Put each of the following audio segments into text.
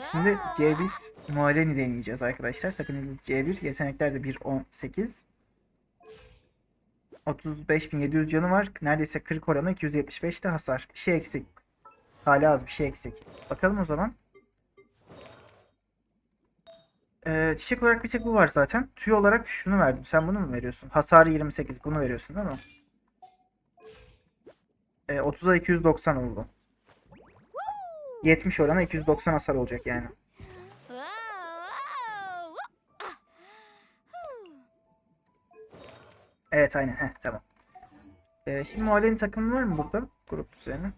Şimdi C1 Mualeni deneyeceğiz arkadaşlar. Takım yıldızı C1. Yetenekler de 1.18. 35.700 canı var. Neredeyse 40 oranı 275 de hasar. Bir şey eksik. Hala az bir şey eksik. Bakalım o zaman. Ee, çiçek olarak bir tek bu var zaten. Tüy olarak şunu verdim. Sen bunu mu veriyorsun? Hasarı 28. Bunu veriyorsun değil mi? Ee, 30'a 290 oldu. 70 oranı 290 hasar olacak yani. Evet aynen. Heh, tamam. Ee, şimdi Muhalle'nin takımı var mı burada? Grup düzeni.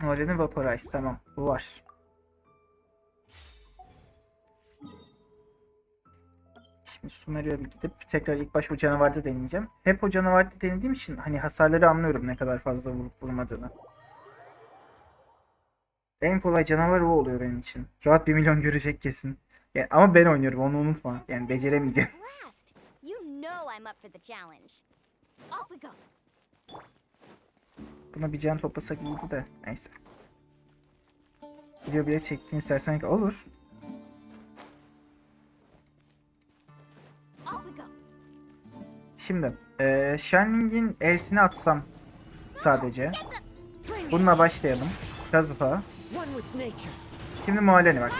Muhalle'nin Vaporize. Tamam. Bu var. Şimdi Sumerio'ya bir gidip tekrar ilk baş o canavarda deneyeceğim. Hep o canavarda denediğim için hani hasarları anlıyorum ne kadar fazla vurup vurmadığını. En kolay canavar o oluyor benim için. Rahat 1 milyon görecek kesin. Yani ama ben oynuyorum onu unutma. Yani beceremeyeceğim. Buna bir can toplasak iyiydi de. Neyse. Video bile çektim istersen ki olur. Şimdi eee Shining'in E'sini atsam sadece. Bununla başlayalım. Nature. Şimdi Muhaleni. Amazing.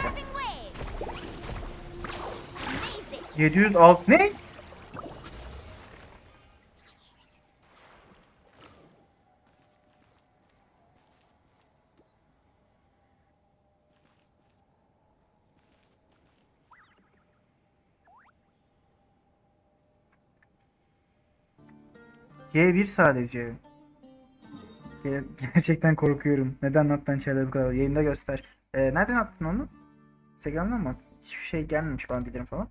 706 ne? C1 sadece. Ge- Gerçekten korkuyorum. Neden Nat'tan şeyler bu kadar? Yayında göster. Ee, nereden attın onu? Instagram'dan mı attın? Hiçbir şey gelmemiş bana bildirim falan.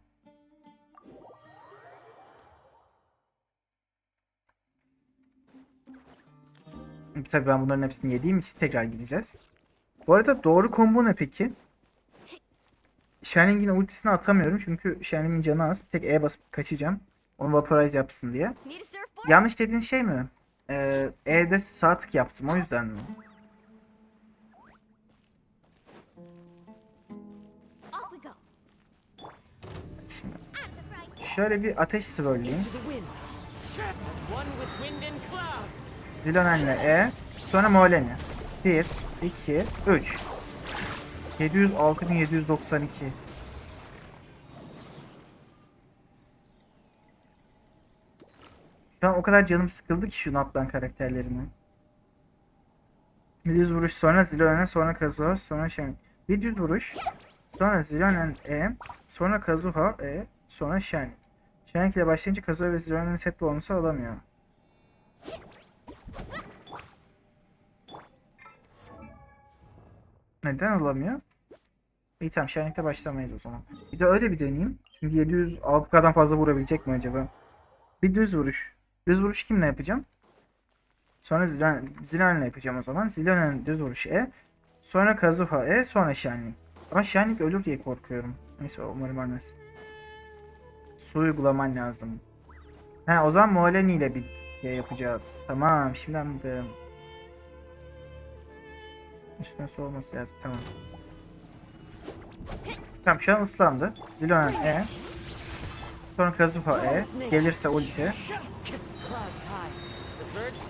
Tabii ben bunların hepsini yediğim için tekrar gideceğiz. Bu arada doğru combo ne peki? Shining'in ultisini atamıyorum çünkü Shining'in canı az. Bir tek E basıp kaçacağım. Onu vaporize yapsın diye. Yanlış dediğin şey mi? Ee, E'de sağ tık yaptım o yüzden mi? Şimdi şöyle bir ateş swirleyeyim. Zilonen'le E. Sonra Molen'i. 1, 2, 3. 706.792. Şu an o kadar canım sıkıldı ki şu Natlan karakterlerinin. Bir düz vuruş sonra Zilonen sonra Kazuha sonra Shen. Bir düz vuruş sonra Zilonen E sonra Kazuha E sonra Shen. Shen ile başlayınca Kazuha ve Zilonen'in set bonusu alamıyor. Neden alamıyor? İyi tamam Şenlik'te başlamayız o zaman. Bir de öyle bir deneyeyim. Çünkü 706K'dan fazla vurabilecek mi acaba? Bir düz vuruş. Düz vuruş kimle yapacağım? Sonra Zilan, Zilan'la yapacağım o zaman. Zilan'ın düz vuruşu E. Sonra Kazuha E. Sonra Şenlik. Ama Şenlik ölür diye korkuyorum. Neyse umarım ölmez. Su uygulaman lazım. He o zaman Mualeni ile bir şey yapacağız. Tamam şimdi anladım. Üstüne su olması lazım. Tamam. Tamam şu an ıslandı. Zilonen E. Sonra Kazuha E. Gelirse ulti. Clouds high. The birds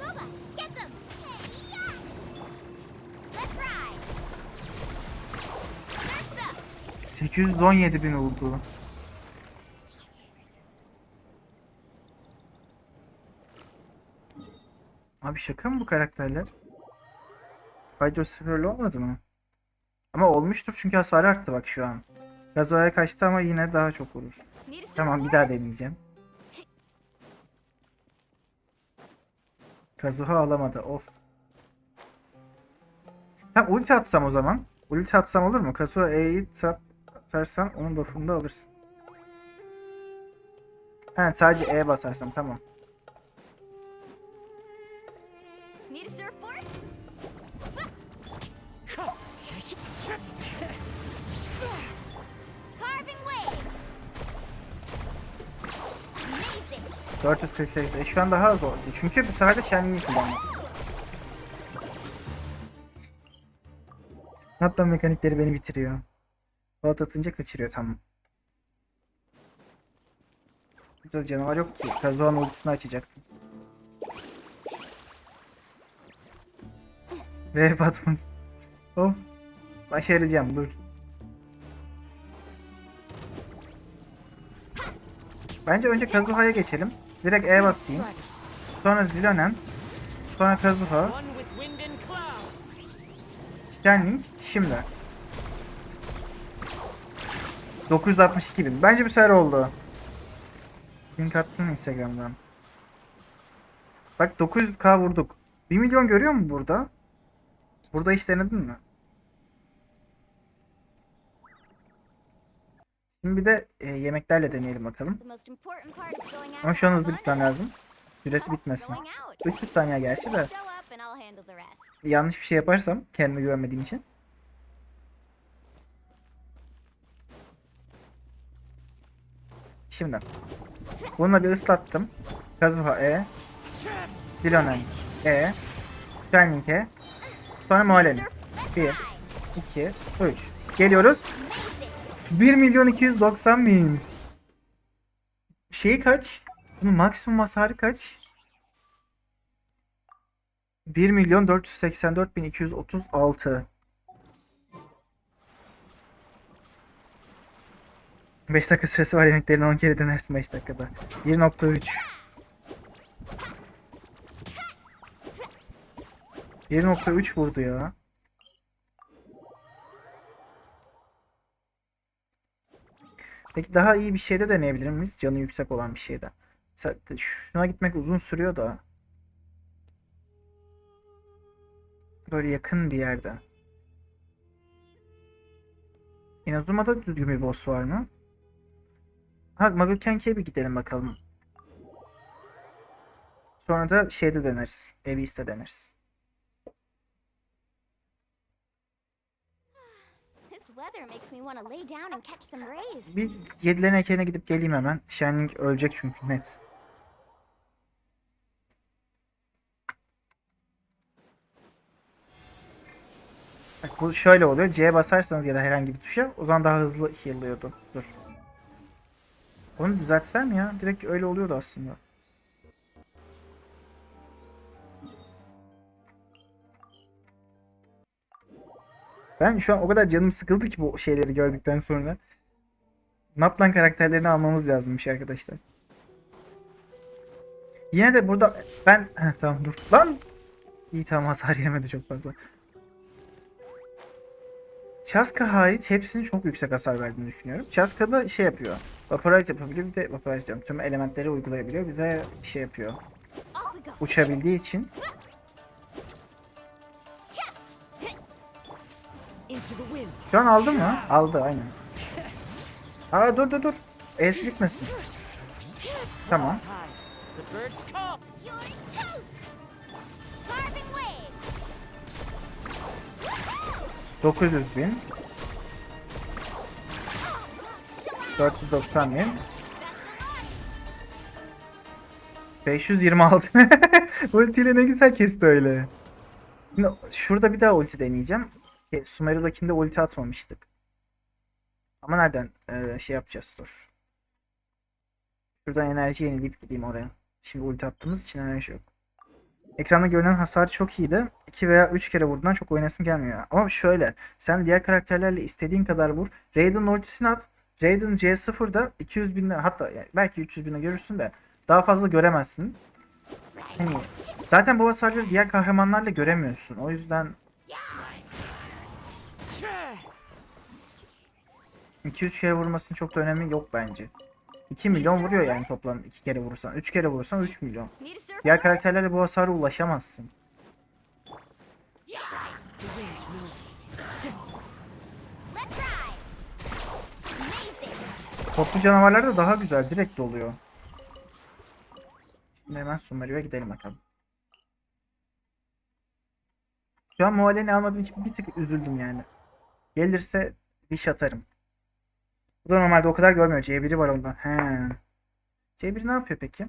Booba, get them. Hey-ya. Let's ride. Surf's up. 817 bin oldu. Abi şaka mı bu karakterler? Hydrosphere olmadı mı? Ama olmuştur çünkü hasarı arttı bak şu an. Gazoya kaçtı ama yine daha çok vurur. Tamam bir daha deneyeceğim. Kazuha alamadı of. Tamam ulti atsam o zaman. Ulti atsam olur mu? Kazuha E'yi atarsan onun buff'unu da alırsın. Ha sadece E basarsam tamam. 448. E şu an daha oldu. Çünkü bu sefer de Shenmue kullandım. Hatta mekanikleri beni bitiriyor. Balat atınca kaçırıyor tamam. Burada canavar yok ki. Kazuha'nın ultisini açacaktım. Ve batmadı. Of. Başaracağım dur. Bence önce Kazuha'ya geçelim. Direkt E basayım. Sonra Zilonen. Sonra Kazuha. Sterling şimdi. 962 bin. Bence bir sefer oldu. Link attım Instagram'dan. Bak 900k vurduk. 1 milyon görüyor mu burada? Burada hiç denedin mi? Şimdi bir de e, yemeklerle deneyelim bakalım. Ama şu an hızlı gitmem lazım. Süresi bitmesin. going out. 300 saniye gerçi de. Yanlış bir şey yaparsam kendime güvenmediğim için. Şimdi. Bununla bir ıslattım. Kazuha E. Dilonen E. Shining E. Sonra Moalen. 1, 2, 3. Geliyoruz. 1 milyon 290 bin. Şeyi kaç? Bunun maksimum hasarı kaç? 1 milyon 484 bin 236. 5 dakika süresi var yemeklerini 10 kere denersin 5 dakikada. 1.3 1.3 vurdu ya. Peki daha iyi bir şeyde deneyebilir miyiz? Canı yüksek olan bir şeyde. Mesela şuna gitmek uzun sürüyor da. Böyle yakın bir yerde. Inazuma'da düzgün bir boss var mı? Ha Magokenki'ye bir gidelim bakalım. Sonra da şeyde deneriz. Abyss'te deneriz. Bir yedilerin heykeline gidip geleyim hemen. Shining ölecek çünkü net. Bak bu şöyle oluyor. C'ye basarsanız ya da herhangi bir tuşa o zaman daha hızlı heal'lıyordu. Dur. Onu düzelttiler mi ya? Direkt öyle oluyordu aslında. Ben şu an o kadar canım sıkıldı ki bu şeyleri gördükten sonra. Naplan karakterlerini almamız lazımmış arkadaşlar. Yine de burada ben Heh, tamam dur. Lan İyi tamam hasar yemedi çok fazla. Chaska hariç hepsinin çok yüksek hasar verdiğini düşünüyorum. Chaska da şey yapıyor. Vaporize yapabiliyor bir de vaporize diyorum. Tüm elementleri uygulayabiliyor bir de şey yapıyor. Uçabildiği için Şu an aldı mı? Aldı aynen. Aa dur dur dur. Es bitmesin. Tamam. Wave. 900 bin. 490 bin. 526. Ultiyle ne güzel kesti öyle. Şimdi şurada bir daha ulti deneyeceğim. E, Sumeru'dakinde ulti atmamıştık. Ama nereden e, şey yapacağız dur. Şuradan enerji yenileyip gideyim oraya. Şimdi ulti attığımız için enerji yok. Ekranda görünen hasar çok iyiydi. 2 veya 3 kere vurduğundan çok oynasım gelmiyor. Ama şöyle. Sen diğer karakterlerle istediğin kadar vur. Raiden ultisini at. Raiden C0'da 200 binden hatta yani belki 300 binde görürsün de daha fazla göremezsin. Hani zaten bu hasarları diğer kahramanlarla göremiyorsun. O yüzden 200 kere vurmasının çok da önemi yok bence. 2 milyon vuruyor yani toplam 2 kere vurursan. 3 kere vurursan 3 milyon. Diğer karakterlerle bu hasara ulaşamazsın. Toplu canavarlar da daha güzel. Direkt doluyor. Şimdi hemen Sumerio'ya gidelim bakalım. Şu an Moalen'i almadığım için bir tık üzüldüm yani. Gelirse wish atarım. Bu da normalde o kadar görmüyor. C1'i var ondan. He. C1 ne yapıyor peki?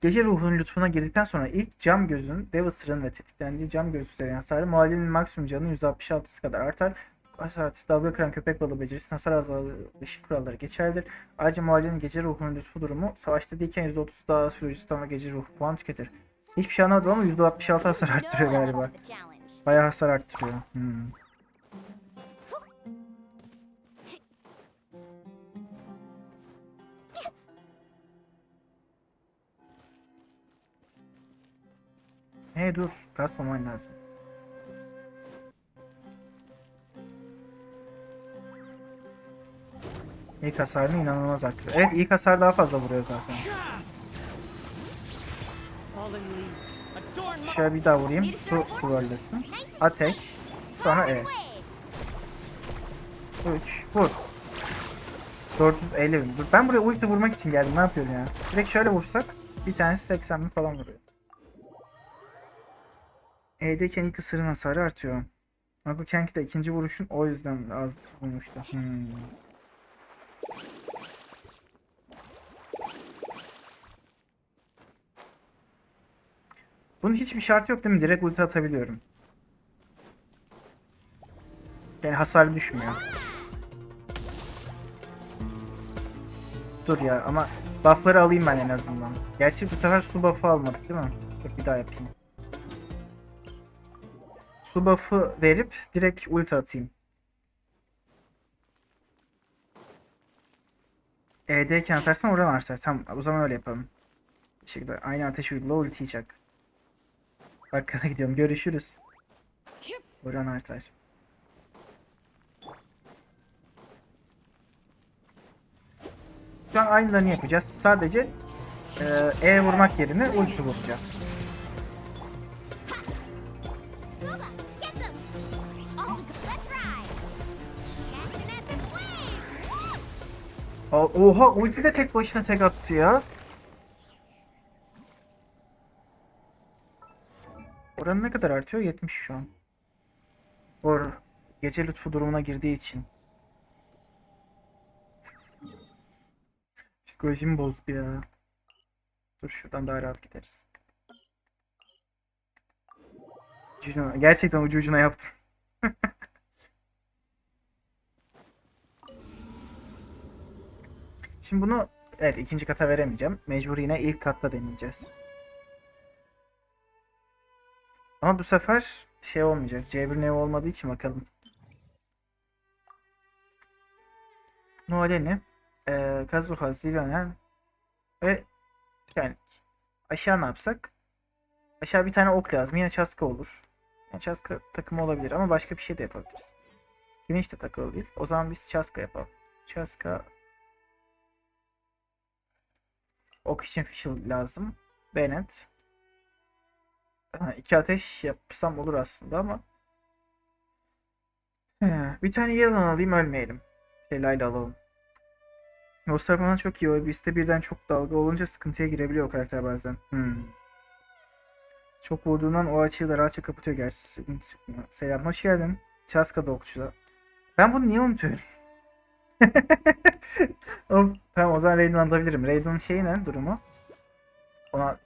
Gece ruhunun lütfuna girdikten sonra ilk cam gözün dev ve tetiklendiği cam göz üzerine hasarı muhallenin maksimum canının %66'sı kadar artar. Hasar artışı dalga kıran köpek balığı becerisi hasar azalışı kuralları geçerlidir. Ayrıca muhallenin gece ruhunun lütfu durumu savaşta değilken %30 daha az psikolojisi ama gece ruhu puan tüketir. Hiçbir şey anlamadım ama %66 hasar arttırıyor galiba. Bayağı hasar arttırıyor. Hmm. Hey dur, kasmaman lazım. İlk hasarını inanılmaz arttırıyor. Evet ilk hasar daha fazla vuruyor zaten. Şöyle bir daha vurayım. Su sıvırlasın. Ateş. Sonra E. 3. Vur. 450 bin. Dur ben buraya ulti vurmak için geldim. Ne yapıyorum ya? Direkt şöyle vursak bir tanesi 80 bin falan vuruyor. E'deyken ilk ısırın hasarı artıyor. Bu Kenki de ikinci vuruşun o yüzden az vurmuştu. Hmm. Bunun hiçbir şartı yok değil mi? Direkt ulti atabiliyorum. Yani hasar düşmüyor. Dur ya ama buff'ları alayım ben en azından. Gerçi bu sefer su buff'ı almadık değil mi? Bir daha yapayım. Su buff'ı verip direkt ulti atayım. E'deyken atarsan oran artar. Tamam o zaman öyle yapalım. Bir şekilde aynı ateş uygula ulti çak. Arkana gidiyorum. Görüşürüz. Oran artar. Şu an aynılarını yapacağız. Sadece e, E vurmak yerine ulti vuracağız. Oha ulti de tek başına tek attı ya. Oranı ne kadar artıyor? 70 şu an. Or gece lütfu durumuna girdiği için. Psikolojimi bozdu ya. Dur şuradan daha rahat gideriz. Gerçekten ucu ucuna yaptım. Şimdi bunu evet ikinci kata veremeyeceğim. Mecbur yine ilk katta deneyeceğiz. Ama bu sefer şey olmayacak. C1 nev olmadığı için bakalım. Noeleni, eee Kazuha, Zilonen ve yani aşağı ne yapsak? Aşağı bir tane ok lazım. Yine Çaska olur. Yani Çaska takımı olabilir ama başka bir şey de yapabiliriz. Güneş de takılı değil. O zaman biz Çaska yapalım. Çaska İçin Fischl lazım. Bennett. Ha, iki ateş yapsam olur aslında ama. He, bir tane yalan alayım ölmeyelim. Şeylayla alalım. Nostar bana çok iyi. O bizde birden çok dalga olunca sıkıntıya girebiliyor o karakter bazen. Hmm. Çok vurduğundan o açıyı da rahatça kapatıyor gerçi. Selam hoş geldin. Çaska'da okçuda. Ben bunu niye unutuyorum? Tamam o zaman Raiden alabilirim. Raiden'ın şeyi ne durumu? Ona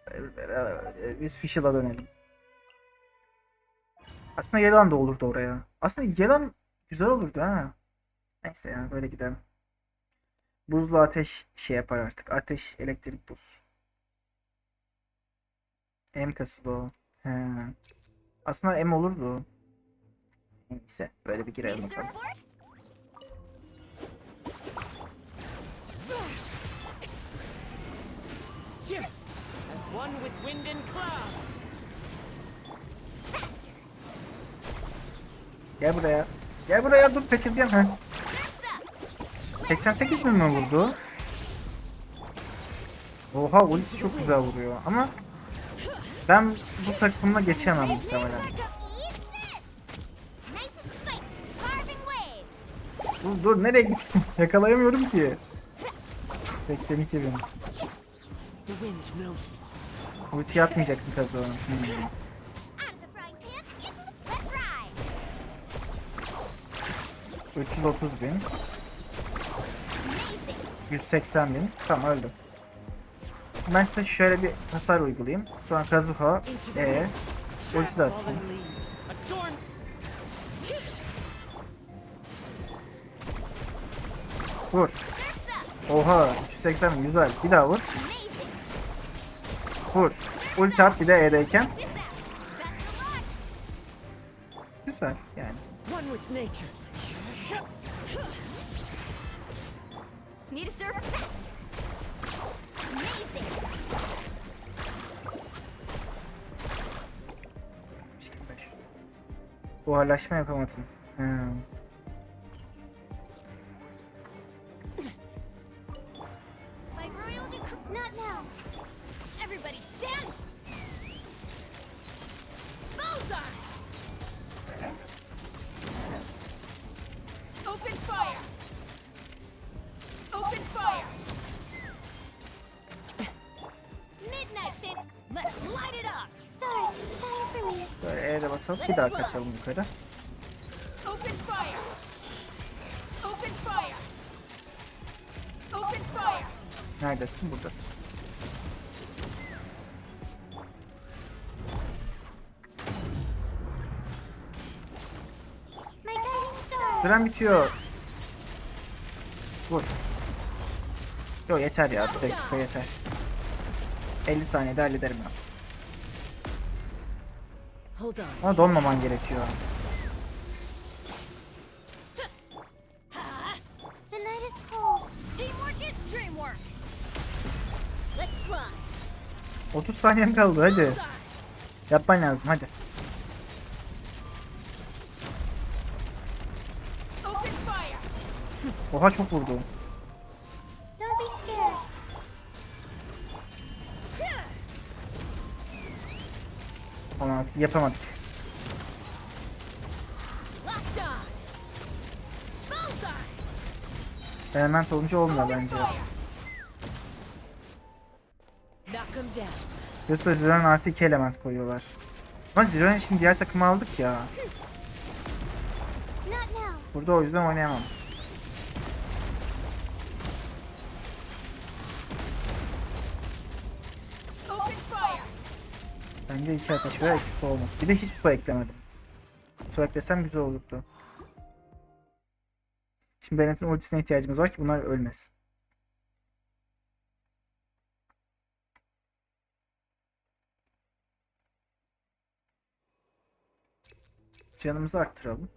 e, biz Fischl'a dönelim. Aslında Yelan da olurdu oraya. Aslında Yelan güzel olurdu ha. Neyse ya böyle gidelim. Buzla ateş şey yapar artık. Ateş, elektrik, buz. M kasılı o. He. Aslında M olurdu. Neyse böyle bir girelim bakalım. As one with wind and cloud. Gel buraya. Gel buraya dur kaçıracağım ha. 88 bin mi vurdu? Oha ultisi çok güzel vuruyor ama ben bu takımla geçemem muhtemelen. Dur dur nereye gittim? Yakalayamıyorum ki. 82 bin. Ulti atmayacak bir kaz o. Hmm. Let's ride! 330 bin. Amazing! 180 bin. Tamam öldü. Ben size şöyle bir hasar uygulayayım. Sonra Kazuha, E, ulti de atayım. Vur. Oha 380 güzel. Bir daha vur. Vur. Ulti at bir de E'deyken. Güzel yani. Buharlaşma yapamadım. Hmm. By royal decree. Not now. Basalım. Bir daha kaçalım yukarı. Neredesin? Buradasın. Süren bitiyor. Vur. Yo yeter ya. Bir dakika yeter. 50 saniyede hallederim ben. Dreamwork. Let's fly. 30 saniyen kaldı hadi. Yapman lazım hadi. Open fire. Oha çok vurdu. Yapamadık. Element olunca olmuyor bence. Yoksa Ziron artı 2 element koyuyorlar. Ama Ziron'u şimdi diğer takıma aldık ya. Burada o yüzden oynayamam. Bence iki ateş veya iki su olmaz. Bir de hiç su eklemedim. Su eklesem güzel olurdu. Şimdi Bennett'in ultisine ihtiyacımız var ki bunlar ölmesin. Canımızı arttıralım.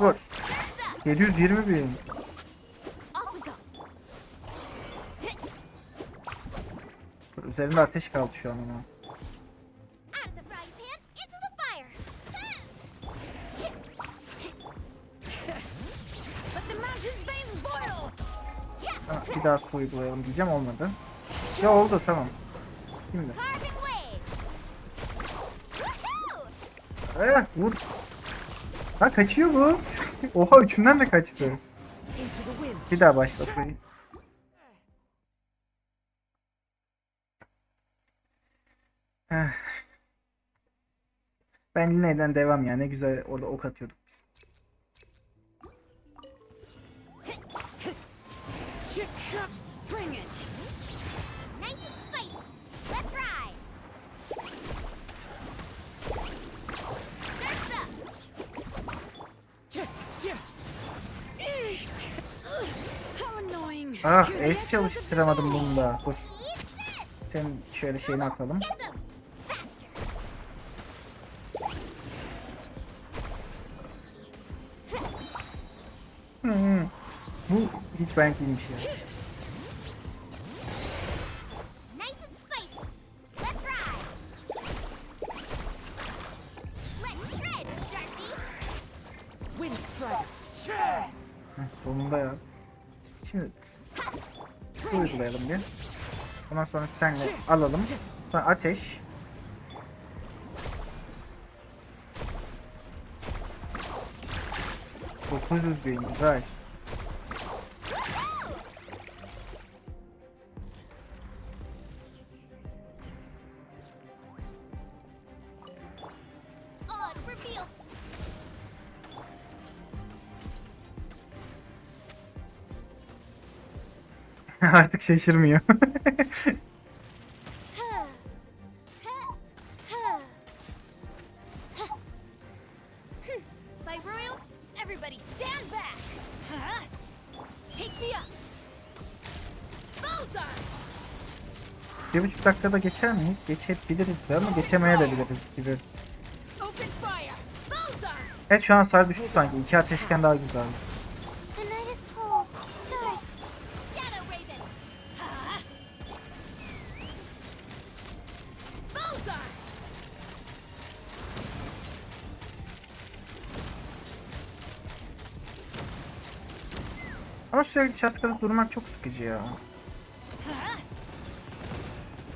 Up. 720 bin. Üzerinde ateş kaldı şu an ama. Sana bir daha su uygulayalım diyeceğim olmadı. Ya oldu tamam. Şimdi. Eh, vur. Ha kaçıyor bu. Oha üçünden de kaçtı. Bir daha başlat burayı. Eh. Ben Line'den devam ya. Ne güzel orada ok atıyorduk biz. Ah ace çalıştıramadım bunu da. Dur. Senin şöyle şeyini atalım. Hı. Bu hiç benlik değilmiş ya. Sonra senle alalım. Sonra ateş. Dokuz yüz bin güzel. Artık şaşırmıyor. By Royal, everybody stand back. Huh? Take me up. Bullseye. bir buçuk dakikada geçer miyiz? Geçebiliriz de ama geçemeyebiliriz gibi. Evet şu an hasar düştü sanki. İki ateşken daha güzel. Ama sürekli şaskada durmak çok sıkıcı ya.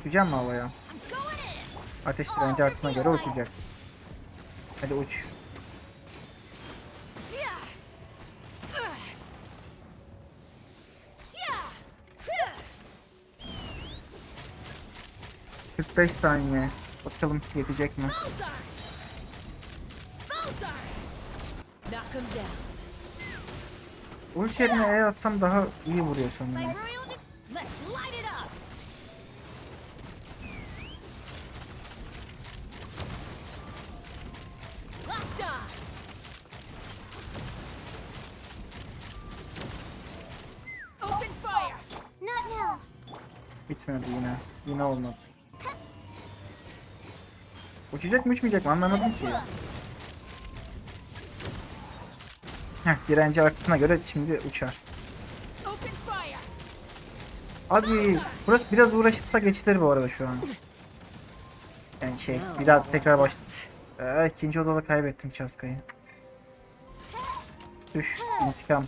Uçacağım mı havaya? Ateş direnci artısına göre uçacak. Hadi uç. Yeah. Ugh. Yeah. Huh. 45 saniye. Bakalım yetecek mi? Ulti yerine E atsam daha iyi vuruyor sanırım. Bitmedi yine. Yine olmadı. Uçacak mı uçmayacak mı anlamadım ki. Heh direnci arttığına göre şimdi uçar. Abi burası biraz uğraşırsa geçilir bu arada şu an. Yani şey bir daha tekrar baş... Ee, ikinci odada kaybettim Çaska'yı. Düş intikam.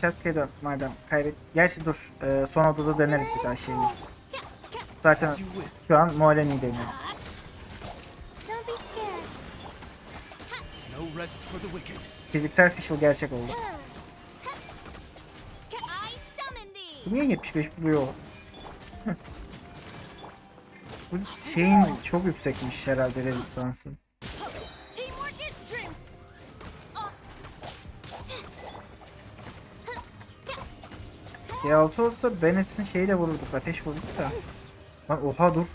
Çaska'yı da madem kaybet... Gerçi dur ee, son odada deneriz bir daha şeyi. Zaten şu an Moaleni deniyor. Fiziksel fişil gerçek oldu. Niye 75 vuruyor? Bu şeyin çok yüksekmiş herhalde rezistansı. Teamwork is dream. Oh. C6 olsa Bennett'in şeyiyle vururduk. Ateş vururduk da. Lan oha dur.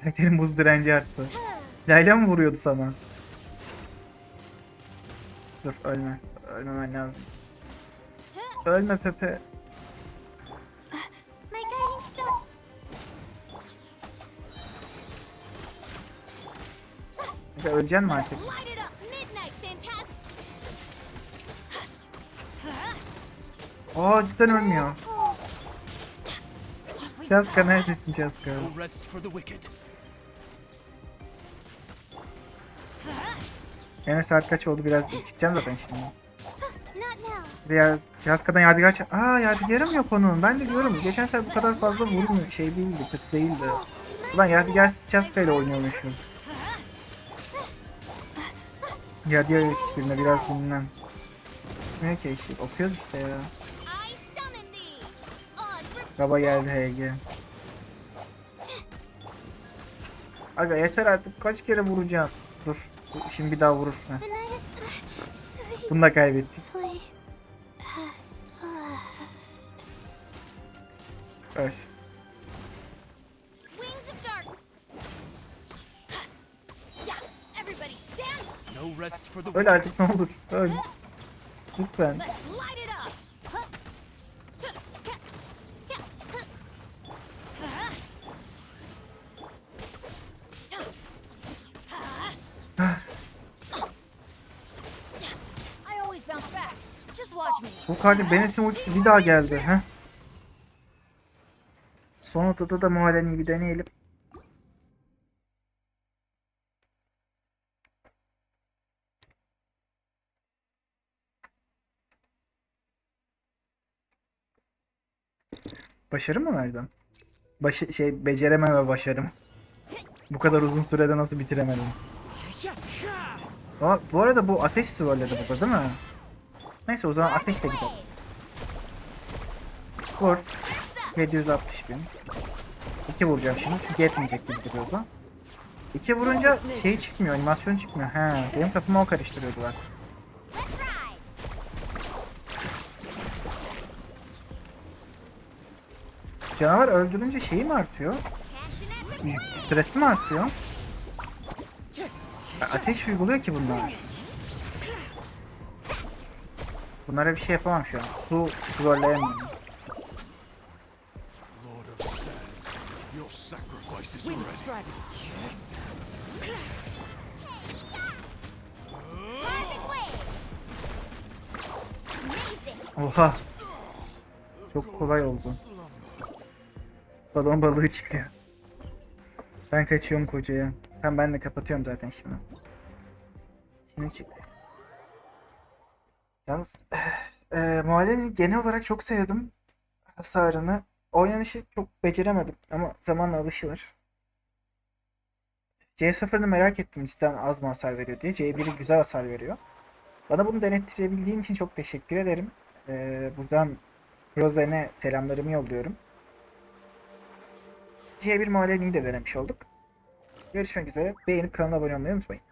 Karakterin buz direnci arttı. Layla mı vuruyordu sana? Dur ölme. Ölmemen lazım. Ölme Pepe. Öleceksin mi artık? Aa cidden ölmüyor. Çaska neredesin Çaska? Yine saat kaç oldu biraz çıkacağım zaten şimdi. Diğer Çaska'dan yadigar ç- Aa yadigarım yok onun. Ben de diyorum geçen sefer bu kadar fazla vurmuyor. Şey değildi, kötü değildi. Ulan yadigarsız Çaska ile oynuyormuşuz. Yadigar yok hiçbirine biraz dinlen. Ne ki eşlik okuyoruz işte ya. Baba geldi HG. Aga yeter artık kaç kere vuracağım. Dur. Şimdi bir daha vurur. Heh. Bunu da kaybettik. Öl. Wings of dark. Yeah. Everybody stand. No rest for the Öl artık ne olur. Öl. Lütfen. Kardı Bennett'in ultisi bir daha geldi. Heh. Son odada da muhaleni bir deneyelim. Başarı mı verdim? Başı, şey becerememe başarım. Bu kadar uzun sürede nasıl bitiremedim? Ama bu arada bu ateş swirledi burada değil mi? Neyse o zaman ateşle gidelim. Vur. 760 bin. İki vuracağım şimdi çünkü yetmeyecek gibi duruyordu. İki vurunca şey çıkmıyor, animasyon çıkmıyor. He, benim kafamı o karıştırıyordu ride. Canavar öldürünce şeyi mi artıyor? Süresi mi artıyor? Ya Ateş uyguluyor ki bunlar. Bunlara bir şey yapamam şu an. Su. Amazing. Oha. Çok kolay oldu. Balon balığı çıkıyor. Ben kaçıyorum kocaya. Tamam ben de kapatıyorum zaten şimdi. Şimdi çık. Yalnız eee Muhalle'ni genel olarak çok sevdim. Hasarını. Oynanışı çok beceremedim ama zamanla alışılır. C0'ını merak ettim cidden az mı hasar veriyor diye. C1'i güzel hasar veriyor. Bana bunu denettirebildiğin için çok teşekkür ederim. Ee, buradan Rozen'e selamlarımı yolluyorum. C1 Muhalle'ni de denemiş olduk. Görüşmek üzere. Beğenip kanala abone olmayı unutmayın.